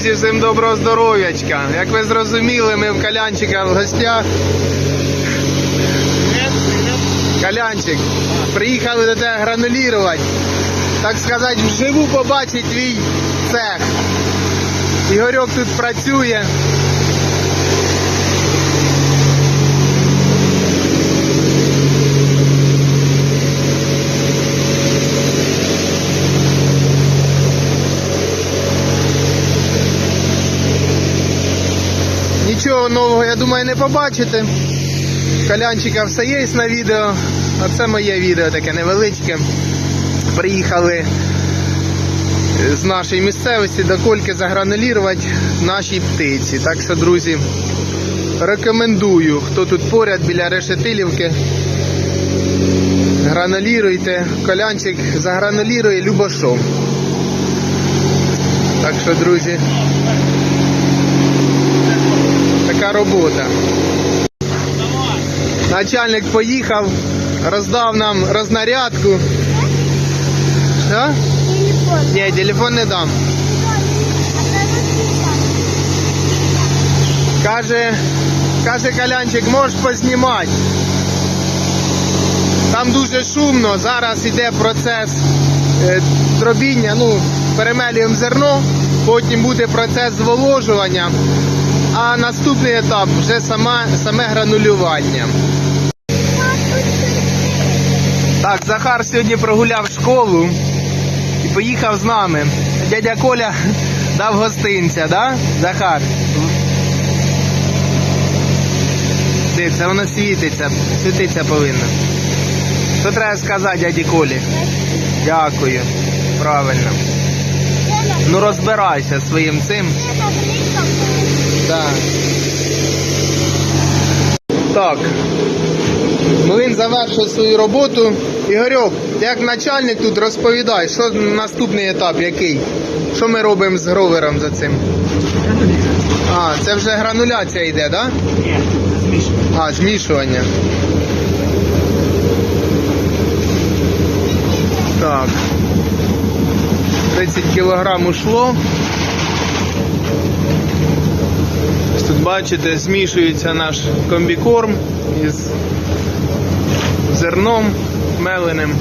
друзі, всім доброго здоров'ячка. Як ви зрозуміли, ми в Калянчика в гостях. Калянчик, приїхали до тебе гранулірувати. Так сказати, вживу побачить твій цех. Ігорьок тут працює. Нічого нового, я думаю, не побачите. Калянчика все є на відео. А це моє відео таке невеличке. Приїхали з нашої місцевості до кольки загранулірувати наші птиці. Так що, друзі, рекомендую, хто тут поряд біля решетилівки. Грануліруйте. Колянчик загранулірує любошом. Так що, друзі, така робота. Начальник поїхав, роздав нам рознарядку. Да? Телефон. Ні, телефон не дам. Каже, каже Калянчик, можеш познімати. Там дуже шумно, зараз йде процес е, дробіння, ну, перемелюємо зерно, потім буде процес зволожування, а наступний етап вже сама, саме гранулювання. Так, Захар сьогодні прогуляв школу і поїхав з нами. Дядя Коля дав гостинця, да? Захар? Дивіться, воно світиться, світиться повинно. Що треба сказати дяді Колі? Дякую. Правильно. Ну розбирайся своїм цим. Так. Так. Млин завершив свою роботу. Ігорьок, як начальник тут розповідай, що наступний етап який? Що ми робимо з гровером за цим? А, це вже грануляція йде, так? Да? Ні, змішано. А, змішування. Так. 30 кілограм ушло. Ось Тут бачите, змішується наш комбікорм із зерном меленим.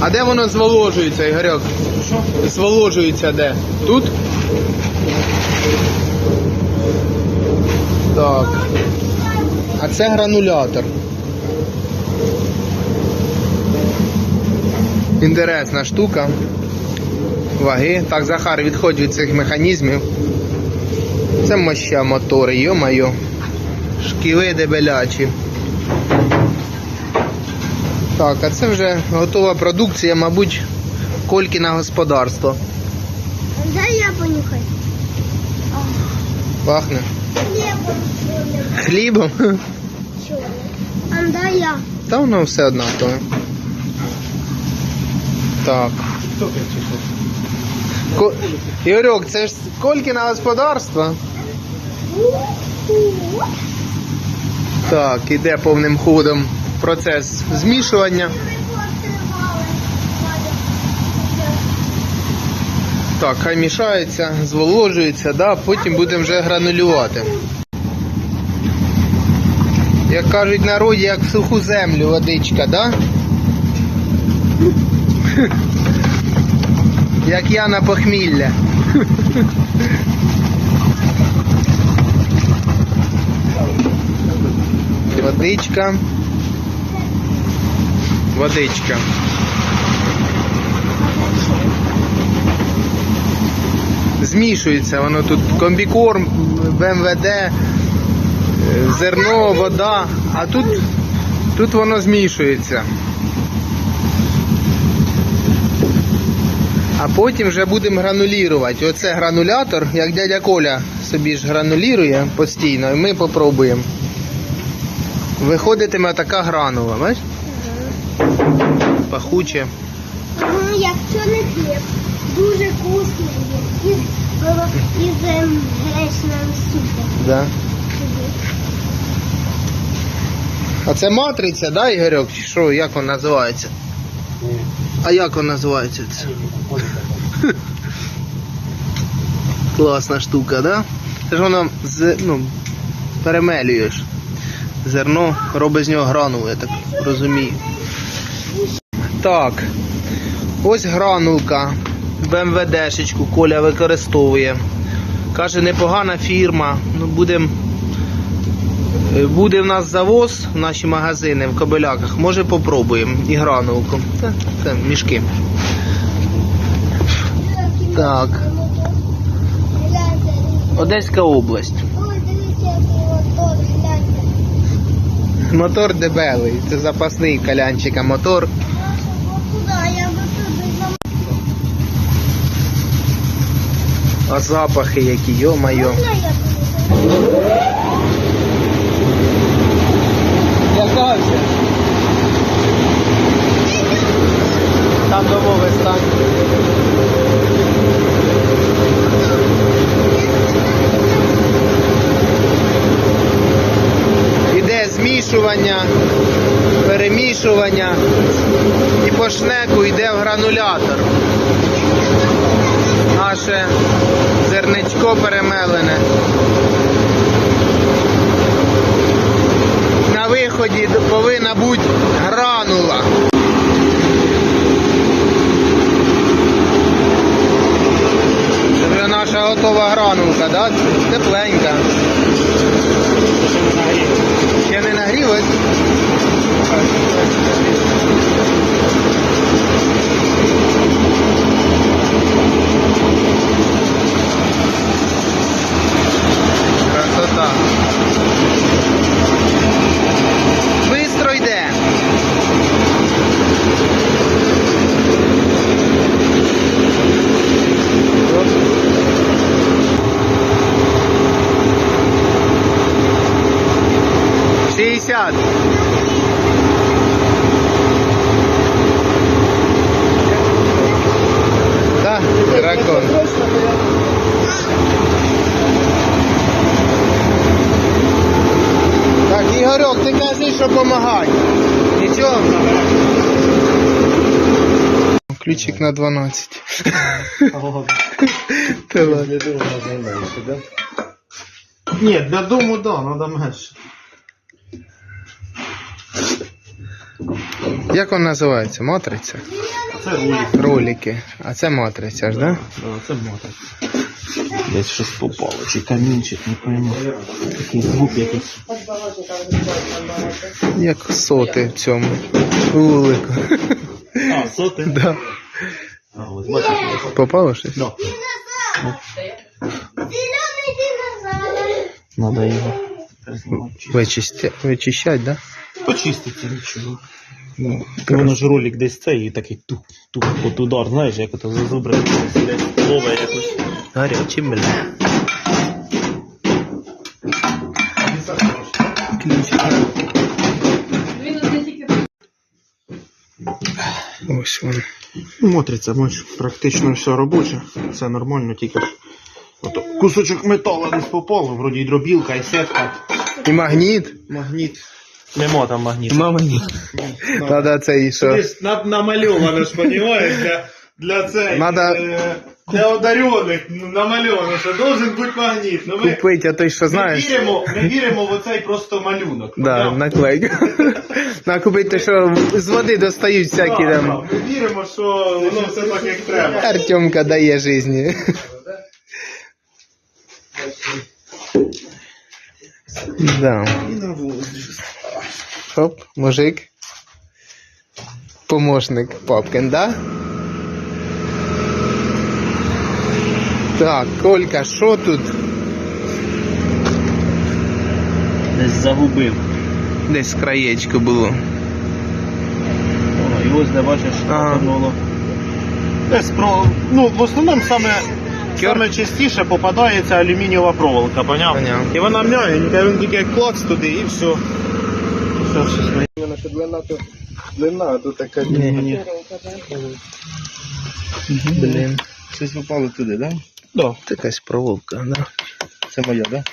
А де воно зволожується, Ігорьок? Що? Зволожується де? Тут? Так. А це гранулятор. Інтересна штука. Ваги. Так, Захар, відходь від цих механізмів. Це моща мотори, йо-майо. Шківи дебелячі. Так, а це вже готова продукція, мабуть, Колькіна господарство. Дай я понюхай. Пахне. Хлібом? черный. А дай я. Та воно все однакове. Так. Ко... Ігорьок, це ж Колькіна господарство. Так, іде повним ходом процес змішування. Так, хай мішається, зволожується, да, потім будемо вже гранулювати. Як кажуть народі, як в суху землю водичка, да? Як я на похмілля. Водичка. Водичка. Змішується воно тут комбікорм, БМВД, е, зерно, вода, а тут, тут воно змішується. А потім вже будемо гранулірувати. Оце гранулятор, як дядя Коля собі ж гранулірує постійно, і ми попробуємо. Виходитиме така гранула, бачиш? Пахуче. Ну, як чорний хліб. Дуже вкусний. Із, із ем, гречним супом. Да. А це матриця, да, Ігорьок? Чи що, як вона називається? А як вона називається? Це? не. Класна штука, да? Це ж воно з, ну, перемелюєш. Зерно робить з нього гранули, я так розумію. Так. Ось гранулка. БМВДшечку Коля використовує. Каже, непогана фірма. Ну, будем, е, буде в нас завоз в наші магазини в Кобиляках. Може попробуємо і гранулку. Це, це мішки. Так. Одеська область. Мотор, дебелий. Це запасний калянчика мотор. А запахи які, йо-майо. Яка вже? Там домовий стан. Іде змішування, перемішування і по шнеку йде в гранулятор. Наше зерничко перемелене. На виході повинна бути гранула. Це вже наша готова гранулка, да? Тепленька. Ще не нагрілась? Красота. Бистро йде. Шістдесят. Да, дракон. Так, Ігорьок, ти кажи, що помагай. Нічого. Ключик на 12. Та ладно. Ні, для дому, да, треба менше. Як він називається? Матриця? Це рулік. Ролики. А це матриця ж, да? Да, це мотор. Десь щось попало, чи камінчик, не пойму. Такий звук якийсь. Як соти в цьому вулику. А, соти? Да. Попало щось? Да. Надо його Вичистя... Вичищать, да? почистити нічого. Ну, воно ж ролик десь цей і такий тух, тух, от удар, знаєш, як ото зазубрив, лове якось. Гарячий, бля. Ключик. Ось вони. Мотриця, бач, практично все робоче, все нормально, тільки ж От, кусочок металу десь попав, вроді і дробілка, і сетка. І магніт. Магніт. Нема там магніт. Магніт. Надо цей, що... на, намальовано ж, понімаєш, для, для цей, Надо- е, для одарених ну, намальовано, що должен бути магніт. Ну, ми Купить, а той, що не знаєш. віримо, не віримо в оцей просто малюнок. Да, поняв? наклейку. На купити, те, що з води достають всякі Да, там. да, Ми віримо, що воно все так, як треба. Артемка дає житті. Да. І на вулиці. Хоп, мужик. Помощник Папкин, да? Так, Колька, що тут? Десь загубив. Десь краєчко було. О, і ось де бачиш, Ага. потонуло. Десь про. Ну, в основному саме. Саме частіше попадається алюмінієва проволока, поняв? Поняв. І вона м'ягенька, він тільки як клац туди і все. Все, все своє. Длина, то длина, то така Ні, ні. Блін. Щось попало туди, так? Да? Так. Це якась проволока, да? Це моя, так? Да?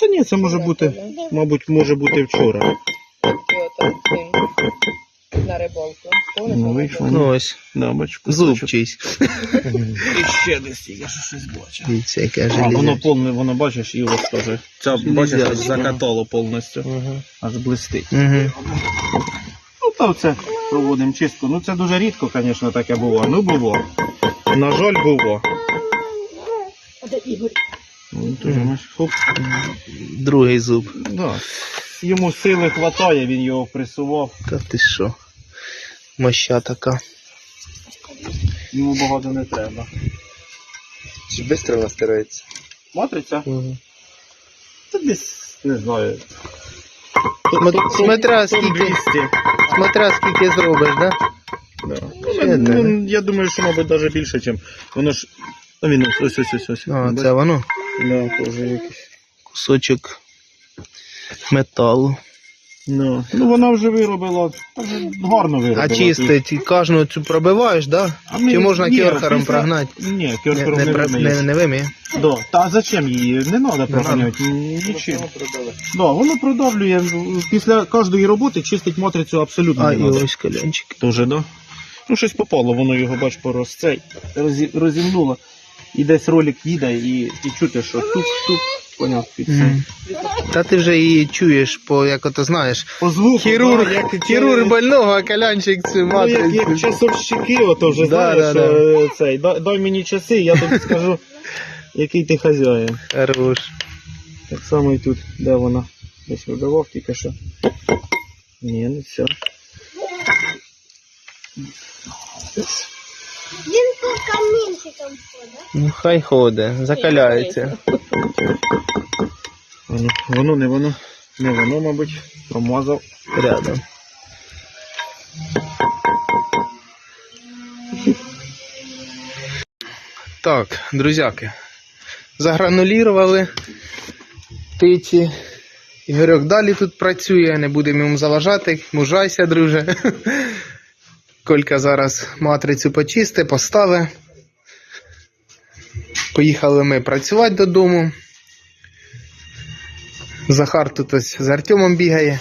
Та ні, це може бути, мабуть, може бути вчора. на рибалку. Ну, вийшло. Ну ось, Да, бачу. зуб чийсь. І ще десь я ж щось бачу. І це каже. А, воно повне, воно бачиш, і ось теж. Ця, бачиш, аж закатало повністю. Аж блистить. Угу. Ну, то це проводимо чистку. Ну, це дуже рідко, звісно, таке було. Ну, було. На жаль, було. Ну, хоп. Другий зуб. Да. Йому сили хватає, він його присував. Та ти що? Моща така. Йому багато не треба. Чи швидко настирається? Матриця? Угу. Та десь, не знаю. Смотря скільки, 200. смотря скільки зробиш, да? Да. Ще Ну, ну, я думаю, що, мабуть, навіть більше, ніж. Воно ж. А він ось ось ось ось. А, це воно. Да, теж якийсь. Кусочок металу. Ну, ну вона вже виробила, так гарно виробила. А чистить, і кожну цю пробиваєш, да? А ми- Чи можна ні, керхером після- прогнати? Ні, Не, керхером не, не, про- не, не виміє? Да. Та зачем її? Не треба проганяти. Нічим. Да, воно продавлює. Після кожної роботи чистить матрицю абсолютно А, не і треба. ось колянчик. Тоже, да? Ну, щось попало, воно його, бач, порос цей, розі- розімнуло. І десь ролик їде, і, і чути, що туп-туп, поняв, це. Мгм. Та ти вже її чуєш, по як ото знаєш. По звуку, Хірург, да, як, хірург больного, а колянчик цю Ну, як, як матрицю. часовщики, ото вже Да, знаєш, да, да. е, цей, дай, дай мені часи, я тобі скажу, який ти хазяїн. Хорош. Так само і тут, де вона? Десь вибивав тільки що. Ні, не все. Він по камінчикам ходить. Ну хай ходить, закаляється. Воно, воно не воно. Не воно, мабуть, промазав. Рядом. Так, друзяки. Загранулірували птиці. Ігорьок далі тут працює, не будемо йому заважати. Мужайся, друже. Колька зараз матрицю почисти, постави. Поїхали ми працювати додому. Захар тут ось з Артемом бігає.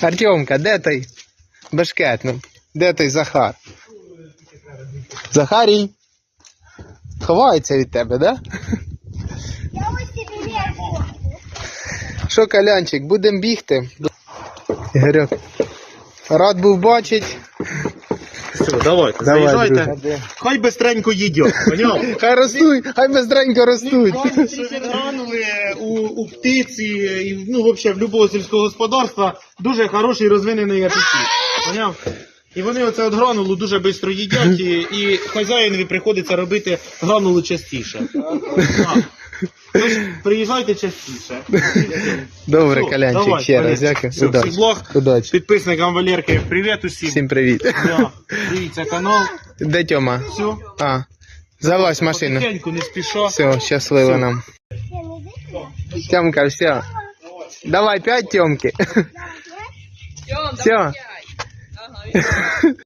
Артемка, де той? Бешкетник. Де той Захар? Захарій. Ховається від тебе, да? Що, Калянчик, будемо бігти. Ігорьок. Рад був бачити. Все, давайте, Давай, заїжджайте. друже. Хай бистренько їдять, поняв? Хай ростуть, хай бездренько ростуть. Кажуть, що відгранули у, у птиці, і, ну, взагалі, в будь-якого сільського господарства дуже хороший розвинений апетит. Поняв? І вони оце от гранулу дуже швидко їдять, і, і хазяїнові приходиться робити гранулу частіше. Тож приїжджайте частіше. Добре, Все, Калянчик, давай, ще раз Валерчик. дякую. Все, Удачі. всіх благ. Удачі. Підписникам Валерки, привіт усім. Всім привіт. Да. Дивіться канал. Де Тьома? Все. А, залазь в машину. Потихеньку, не спіша. Все, щасливо нам. Тьомка, все. Давай п'ять Тьомки. Тьом, life.